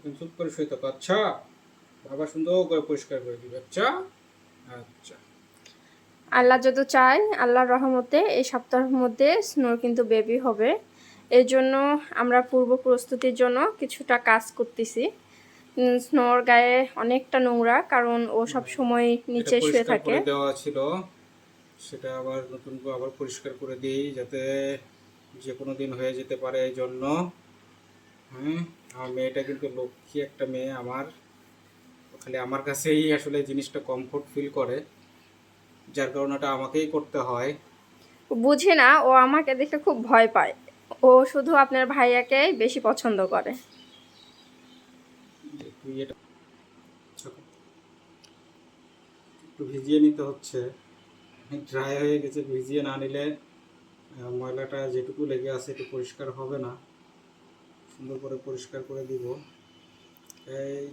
তুমি চুপ করে। শুয়ে থাকো আচ্ছা বাবা সুন্দর করে পরিষ্কার করে দিবে। আচ্ছা আচ্ছা। আল্লাহ যদি চায় আল্লাহর রহমতে এই সপ্তাহের মধ্যে স্নোর কিন্তু বেবি হবে। এই জন্য আমরা পূর্ব প্রস্তুতির জন্য কিছুটা কাজ করতেছি। স্নোর গায়ে অনেকটা নোংরা কারণ ও সব সময় নিচে শুয়ে থাকে। দেওয়া ছিল। সেটা আবার নতুন করে আবার পরিষ্কার করে দিই যাতে যে কোনো দিন হয়ে যেতে পারে এই জন্য। হ্যাঁ। আমার মেয়েটা কিন্তু লক্ষ্মী একটা মেয়ে আমার। খালি আমার কাছেই আসলে জিনিসটা কমফোর্ট ফিল করে যার কারণে ওটা আমাকেই করতে হয়। বুঝি না ও আমাকে দেখে খুব ভয় পায়। ও শুধু আপনার ভাইয়াকে বেশি পছন্দ করে। তুই এটা একটু ভিজিয়ে নিতে হচ্ছে। ড্রাই হয়ে গেছে ভিজিয়ে না নিলে ময়লাটা যেটুকু লেগে আছে একটু পরিষ্কার হবে না। সুন্দর করে পরিষ্কার করে দিব। এই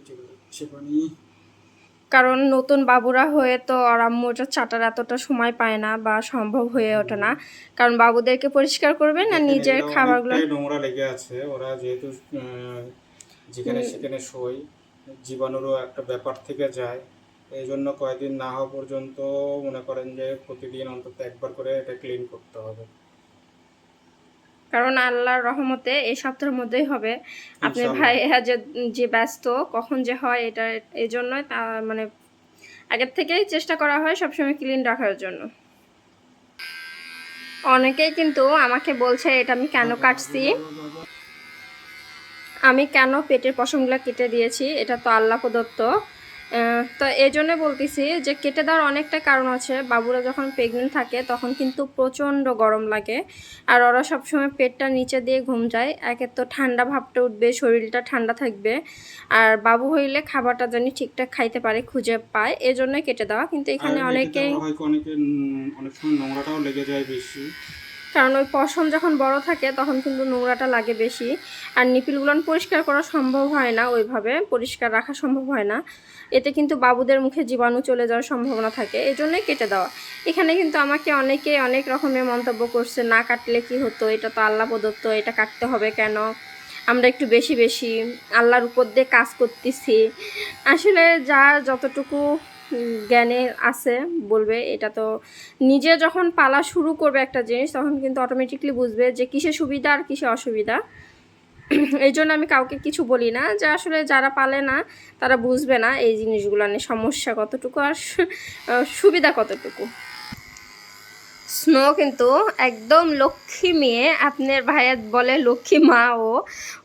কারণ নতুন বাবুরা হয়ে তো আর আম্মুটা চাটার এতটা সময় পায় না বা সম্ভব হয়ে ওঠে না। কারণ বাবুদেরকে পরিষ্কার করবেন আর নিজের খাবারগুলো নোংরা লেগে আছে। ওরা যেহেতু যেখানে সেখানে শোয় জীবাণুরও একটা ব্যাপার থেকে যায়। এই জন্য কয়েকদিন না হওয়া পর্যন্ত মনে করেন যে প্রতিদিন অন্তত একবার করে এটা ক্লিন করতে হবে। কারণ আল্লাহর রহমতে এই সপ্তাহের মধ্যেই হবে। আপনি ইনশাআল্লাহ। ভাইয়া যে যে ব্যস্ত কখন যে হয় এটা এই জন্যই তা মানে আগের থেকেই চেষ্টা করা হয় সবসময় ক্লিন রাখার জন্য। অনেকেই কিন্তু আমাকে বলছে এটা আমি কেন কাটছি? আমি কেন পেটের পশমগুলো কেটে দিয়েছি? এটা তো আল্লাহ প্রদত্ত। তো এই জন্য বলতেছি যে কেটে দেওয়ার অনেকটা কারণ আছে। বাবুরা যখন প্রেগনেন্ট থাকে তখন কিন্তু প্রচণ্ড গরম লাগে। আর ওরা সবসময় পেটটা নিচে দিয়ে ঘুম যায়। একে তো ঠান্ডা ভাবটা উঠবে শরীরটা ঠান্ডা থাকবে। আর বাবু হইলে খাবারটা জানি ঠিকঠাক খাইতে পারে খুঁজে পায়। এজন্যই কেটে দেওয়া। কিন্তু এখানে অনেকেই অনেক সময় নোংরাটাও লেগে যায় বেশি। কারণ ওই পশম যখন বড় থাকে, তখন কিন্তু নোংরাটা লাগে বেশি। আর নিপিলগুলো পরিষ্কার করা সম্ভব হয় না, ওইভাবে পরিষ্কার রাখা সম্ভব হয় না। এতে কিন্তু বাবুদের মুখে জীবাণু চলে যাওয়ার সম্ভাবনা থাকে এই জন্যই কেটে দেওয়া। এখানে কিন্তু আমাকে অনেকে অনেক রকমের মন্তব্য করছে, না কাটলে কি হতো? এটা তো আল্লাহ প্রদত্ত, এটা কাটতে হবে কেন? আমরা একটু বেশি বেশি আল্লাহর উপর দিয়ে কাজ করতেছি। আসলে যা যতটুকু উম, জ্ঞানের আছে বলবে এটা তো নিজে যখন পালা শুরু করবে একটা জিনিস তখন কিন্তু অটোমেটিকলি বুঝবে যে কিসে সুবিধা আর কিসে অসুবিধা। এই জন্য আমি কাউকে কিছু বলি না যে আসলে যারা পালে না তারা বুঝবে না এই জিনিসগুলো নিয়ে সমস্যা কতটুকু আর সুবিধা কতটুকু। স্নো কিন্তু একদম লক্ষ্মী মেয়ে আপনার ভাইয়ার বলে লক্ষ্মী মা ও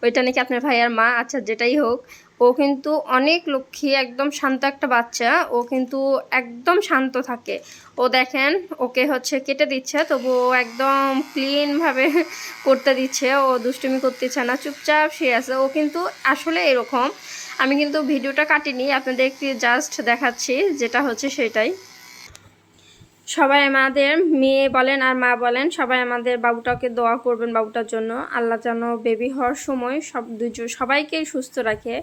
ওইটা নাকি আপনার ভাইয়ার মা আচ্ছা যেটাই হোক ও কিন্তু অনেক লক্ষ্মী, একদম শান্ত একটা বাচ্চা। ও কিন্তু একদম শান্ত থাকে। ও দেখেন, ওকে হচ্ছে কেটে দিচ্ছে, তবু ও একদম ক্লিনভাবে করতে দিচ্ছে। ও দুষ্টুমি করতেছে না, চুপচাপ শুয়ে আছে। ও কিন্তু আসলে এরকম। আমি কিন্তু ভিডিওটা কাটিনি একটি জাস্ট দেখাচ্ছি যেটা হচ্ছে সেটাই। সবাই আমাদের মেয়ে বলেন আর মা বলেন, সবাই আমাদের বাবুটাকে দোয়া করবেন বাবুটার জন্য। আল্লাহ যেন বেবি হওয়ার সময় সব দুজন সবাইকেই সুস্থ রাখে।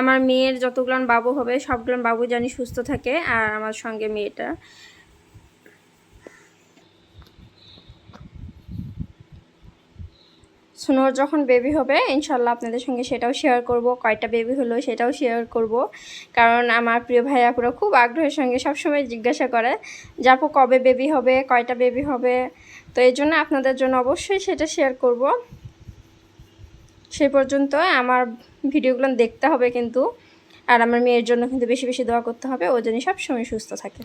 আমার মেয়ের যতগুলো বাবু হবে সবগুলো বাবু জানি সুস্থ থাকে, আর আমার সঙ্গে মেয়েটা। সুনোর যখন বেবি হবে ইনশাল্লাহ আপনাদের সঙ্গে সেটাও শেয়ার করব। কয়টা বেবি হলো সেটাও শেয়ার করব। কারণ আমার প্রিয় ভাইয়াপুরা খুব আগ্রহের সঙ্গে সবসময় জিজ্ঞাসা করে যে আপু কবে বেবি হবে, কয়টা বেবি হবে? তো এই জন্য আপনাদের জন্য অবশ্যই সেটা শেয়ার করব। সেই পর্যন্ত আমার ভিডিওগুলো দেখতে হবে কিন্তু। আর আমার মেয়ের জন্য কিন্তু বেশি বেশি দোয়া করতে হবে, ও যেন সবসময় সুস্থ থাকে।